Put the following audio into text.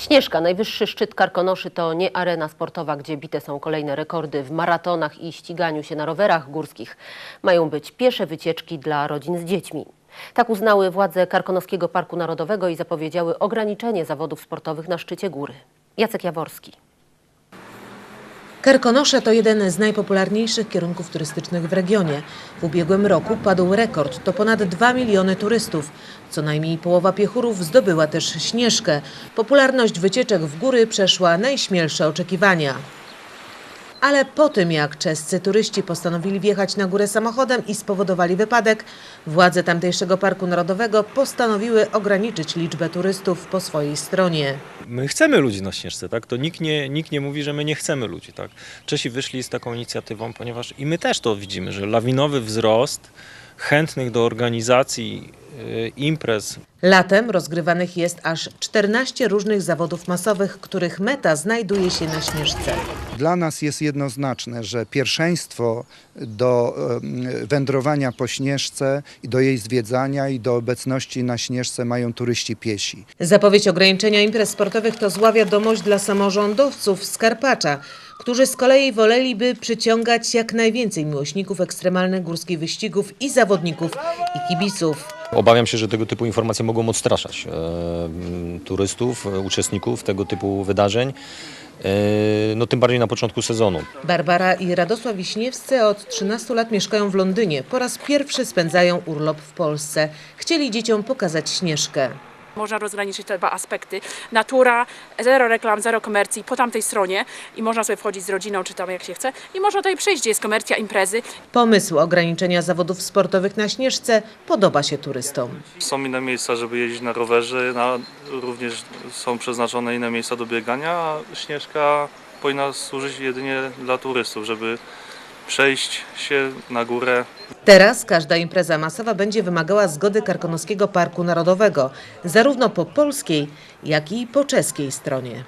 Śnieżka, najwyższy szczyt Karkonoszy to nie arena sportowa, gdzie bite są kolejne rekordy w maratonach i ściganiu się na rowerach górskich. Mają być piesze wycieczki dla rodzin z dziećmi. Tak uznały władze Karkonoskiego Parku Narodowego i zapowiedziały ograniczenie zawodów sportowych na szczycie góry. Jacek Jaworski. Karkonosze to jeden z najpopularniejszych kierunków turystycznych w regionie. W ubiegłym roku padł rekord, to ponad 2 miliony turystów. Co najmniej połowa piechurów zdobyła też Śnieżkę. Popularność wycieczek w góry przeszła najśmielsze oczekiwania. Ale po tym, jak czescy turyści postanowili wjechać na górę samochodem i spowodowali wypadek, władze tamtejszego Parku Narodowego postanowiły ograniczyć liczbę turystów po swojej stronie. My chcemy ludzi na Śnieżce, tak? To nikt nie, nikt nie mówi, że my nie chcemy ludzi, tak? Czesi wyszli z taką inicjatywą, ponieważ i my też to widzimy, że lawinowy wzrost chętnych do organizacji y, imprez Latem rozgrywanych jest aż 14 różnych zawodów masowych, których meta znajduje się na Śnieżce. Dla nas jest jednoznaczne, że pierwszeństwo do wędrowania po Śnieżce i do jej zwiedzania i do obecności na Śnieżce mają turyści piesi. Zapowiedź ograniczenia imprez sportowych to zła wiadomość dla samorządowców z Karpacza, którzy z kolei woleliby przyciągać jak najwięcej miłośników ekstremalnych górskich wyścigów i zawodników i kibiców. Obawiam się, że tego typu informacje mogą odstraszać e, turystów, uczestników tego typu wydarzeń. E, no tym bardziej na początku sezonu. Barbara i Radosław Wiśniewscy od 13 lat mieszkają w Londynie. Po raz pierwszy spędzają urlop w Polsce. Chcieli dzieciom pokazać Śnieżkę. Można rozgraniczyć te dwa aspekty. Natura, zero reklam, zero komercji po tamtej stronie i można sobie wchodzić z rodziną, czy tam jak się chce. I można tutaj przyjść, gdzie jest komercja, imprezy. Pomysł ograniczenia zawodów sportowych na Śnieżce podoba się turystom. Są inne miejsca, żeby jeździć na rowerze, na, również są przeznaczone inne miejsca do biegania, a Śnieżka powinna służyć jedynie dla turystów, żeby przejść się na górę, Teraz każda impreza masowa będzie wymagała zgody Karkonoskiego Parku Narodowego, zarówno po polskiej, jak i po czeskiej stronie.